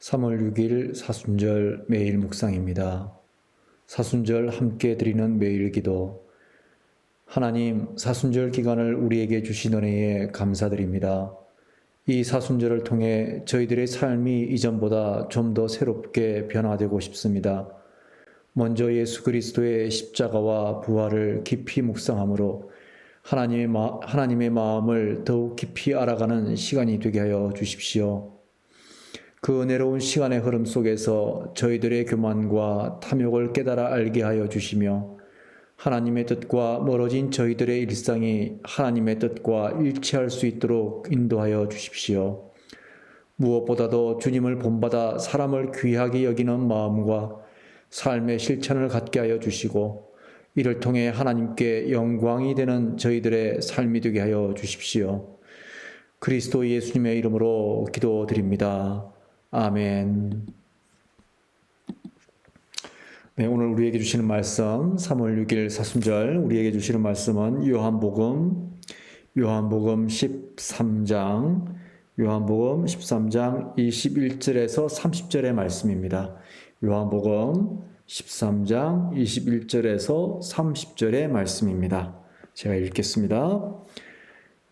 3월 6일 사순절 매일 묵상입니다. 사순절 함께 드리는 매일 기도. 하나님, 사순절 기간을 우리에게 주신 은혜에 감사드립니다. 이 사순절을 통해 저희들의 삶이 이전보다 좀 더 새롭게 변화되고 싶습니다. 먼저 예수 그리스도의 십자가와 부활을 깊이 묵상함으로 하나님의, 마, 하나님의 마음을 더욱 깊이 알아가는 시간이 되게 하여 주십시오. 그 은혜로운 시간의 흐름 속에서 저희들의 교만과 탐욕을 깨달아 알게 하여 주시며 하나님의 뜻과 멀어진 저희들의 일상이 하나님의 뜻과 일치할 수 있도록 인도하여 주십시오. 무엇보다도 주님을 본받아 사람을 귀하게 여기는 마음과 삶의 실천을 갖게 하여 주시고 이를 통해 하나님께 영광이 되는 저희들의 삶이 되게 하여 주십시오. 그리스도 예수님의 이름으로 기도드립니다. 아멘. 네, 오늘 우리에게 주시는 말씀 3월 6일 사순절 우리에게 주시는 말씀은 요한복음 요한복음 13장 요한복음 13장 21절에서 30절의 말씀입니다. 요한복음 13장 21절에서 30절의 말씀입니다. 제가 읽겠습니다.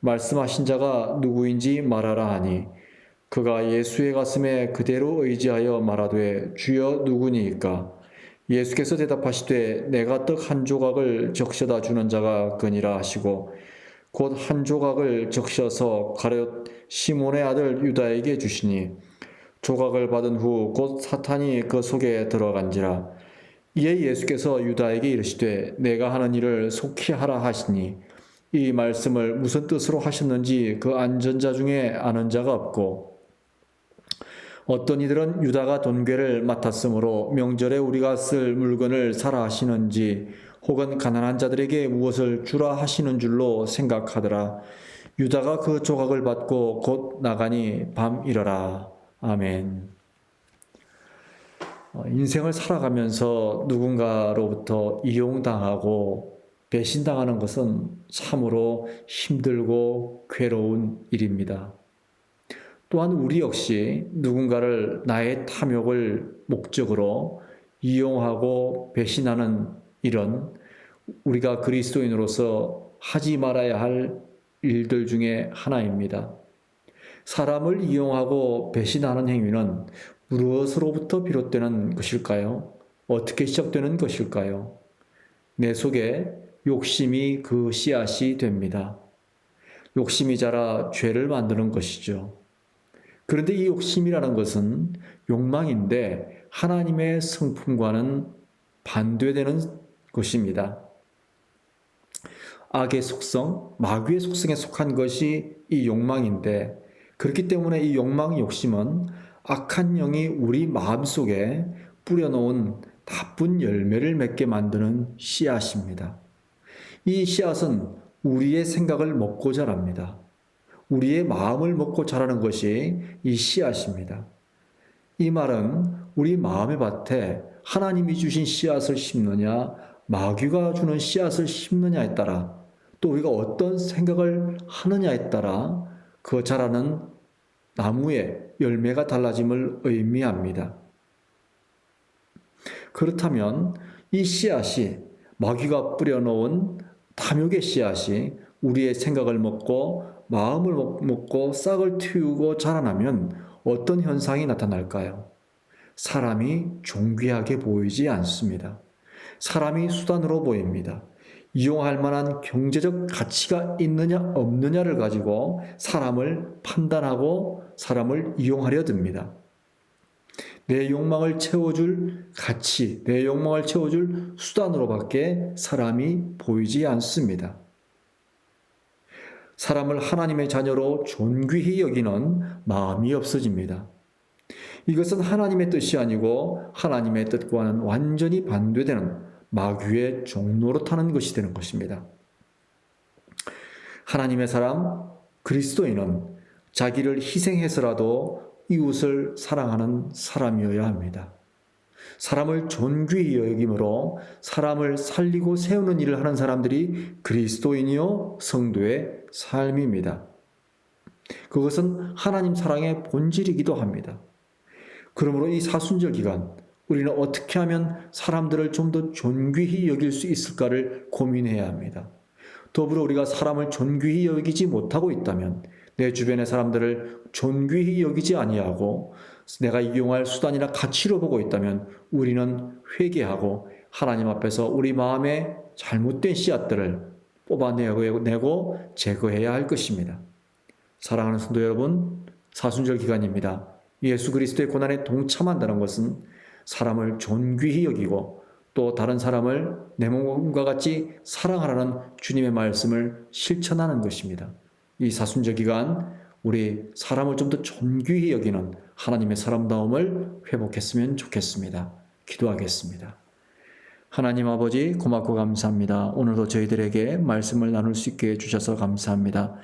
말씀하신 자가 누구인지 말하라 하니 그가 예수의 가슴에 그대로 의지하여 말하되 주여 누구니이까? 예수께서 대답하시되 내가 떡 한 조각을 적셔다 주는 자가 그니라 하시고 곧 한 조각을 적셔서 가룟 시몬의 아들 유다에게 주시니 조각을 받은 후 곧 사탄이 그 속에 들어간지라. 이에 예수께서 유다에게 이르시되 내가 하는 일을 속히 하라 하시니 이 말씀을 무슨 뜻으로 하셨는지 그 안전자 중에 아는 자가 없고 어떤 이들은 유다가 돈괴를 맡았으므로 명절에 우리가 쓸 물건을 사라 하시는지 혹은 가난한 자들에게 무엇을 주라 하시는 줄로 생각하더라. 유다가 그 조각을 받고 곧 나가니 밤 이러라. 아멘. 어, 인생을 살아가면서 누군가로부터 이용당하고 배신당하는 것은 참으로 힘들고 괴로운 일입니다. 또한 우리 역시 누군가를 나의 탐욕을 목적으로 이용하고 배신하는 일은 우리가 그리스도인으로서 하지 말아야 할 일들 중에 하나입니다. 사람을 이용하고 배신하는 행위는 무엇으로부터 비롯되는 것일까요? 어떻게 시작되는 것일까요? 내 속에 욕심이 그 씨앗이 됩니다. 욕심이 자라 죄를 만드는 것이죠. 그런데 이 욕심이라는 것은 욕망인데 하나님의 성품과는 반대되는 것입니다. 악의 속성, 마귀의 속성에 속한 것이 이 욕망인데 그렇기 때문에 이 욕망 욕심은 악한 영이 우리 마음속에 뿌려놓은 나쁜 열매를 맺게 만드는 씨앗입니다. 이 씨앗은 우리의 생각을 먹고 자랍니다. 우리의 마음을 먹고 자라는 것이 이 씨앗입니다. 이 말은 우리 마음의 밭에 하나님이 주신 씨앗을 심느냐, 마귀가 주는 씨앗을 심느냐에 따라 또 우리가 어떤 생각을 하느냐에 따라 그 자라는 나무의 열매가 달라짐을 의미합니다. 그렇다면 이 씨앗이 마귀가 뿌려놓은 탐욕의 씨앗이 우리의 생각을 먹고 마음을 먹고 싹을 틔우고 자라나면 어떤 현상이 나타날까요? 사람이 존귀하게 보이지 않습니다. 사람이 수단으로 보입니다. 이용할 만한 경제적 가치가 있느냐 없느냐를 가지고 사람을 판단하고 사람을 이용하려 듭니다. 내 욕망을 채워줄 가치, 내 욕망을 채워줄 수단으로밖에 사람이 보이지 않습니다. 사람을 하나님의 자녀로 존귀히 여기는 마음이 없어집니다. 이것은 하나님의 뜻이 아니고 하나님의 뜻과는 완전히 반대되는 마귀의 타는 것이 되는 것입니다. 하나님의 사람 그리스도인은 자기를 희생해서라도 이웃을 사랑하는 사람이어야 합니다. 사람을 존귀히 여김으로 사람을 살리고 세우는 일을 하는 사람들이 그리스도인이요 성도의 삶입니다. 그것은 하나님 사랑의 본질이기도 합니다. 그러므로 이 사순절 기간 우리는 어떻게 하면 사람들을 좀 더 존귀히 여길 수 있을까를 고민해야 합니다. 더불어 우리가 사람을 존귀히 여기지 못하고 있다면 내 주변의 사람들을 존귀히 여기지 아니하고 내가 이용할 수단이나 가치로 보고 있다면 우리는 회개하고 하나님 앞에서 우리 마음에 잘못된 씨앗들을 뽑아내고 제거해야 할 것입니다. 사랑하는 성도 여러분, 사순절 기간입니다. 예수 그리스도의 고난에 동참한다는 것은 사람을 존귀히 여기고 또 다른 사람을 내 몸과 같이 사랑하라는 주님의 말씀을 실천하는 것입니다. 이 사순절 기간 우리 사람을 좀 더 존귀히 여기는 하나님의 사람다움을 회복했으면 좋겠습니다. 기도하겠습니다. 하나님 아버지 고맙고 감사합니다. 오늘도 저희들에게 말씀을 나눌 수 있게 해주셔서 감사합니다.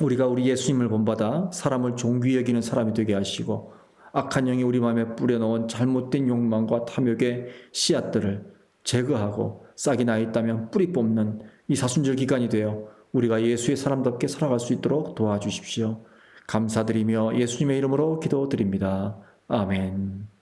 우리가 우리 예수님을 본받아 사람을 존귀히 여기는 사람이 되게 하시고 악한 영이 우리 마음에 뿌려놓은 잘못된 욕망과 탐욕의 씨앗들을 제거하고 싹이 나 있다면 뿌리 뽑는 이 사순절 기간이 되어 우리가 예수의 사람답게 살아갈 수 있도록 도와주십시오. 감사드리며 예수님의 이름으로 기도드립니다. 아멘.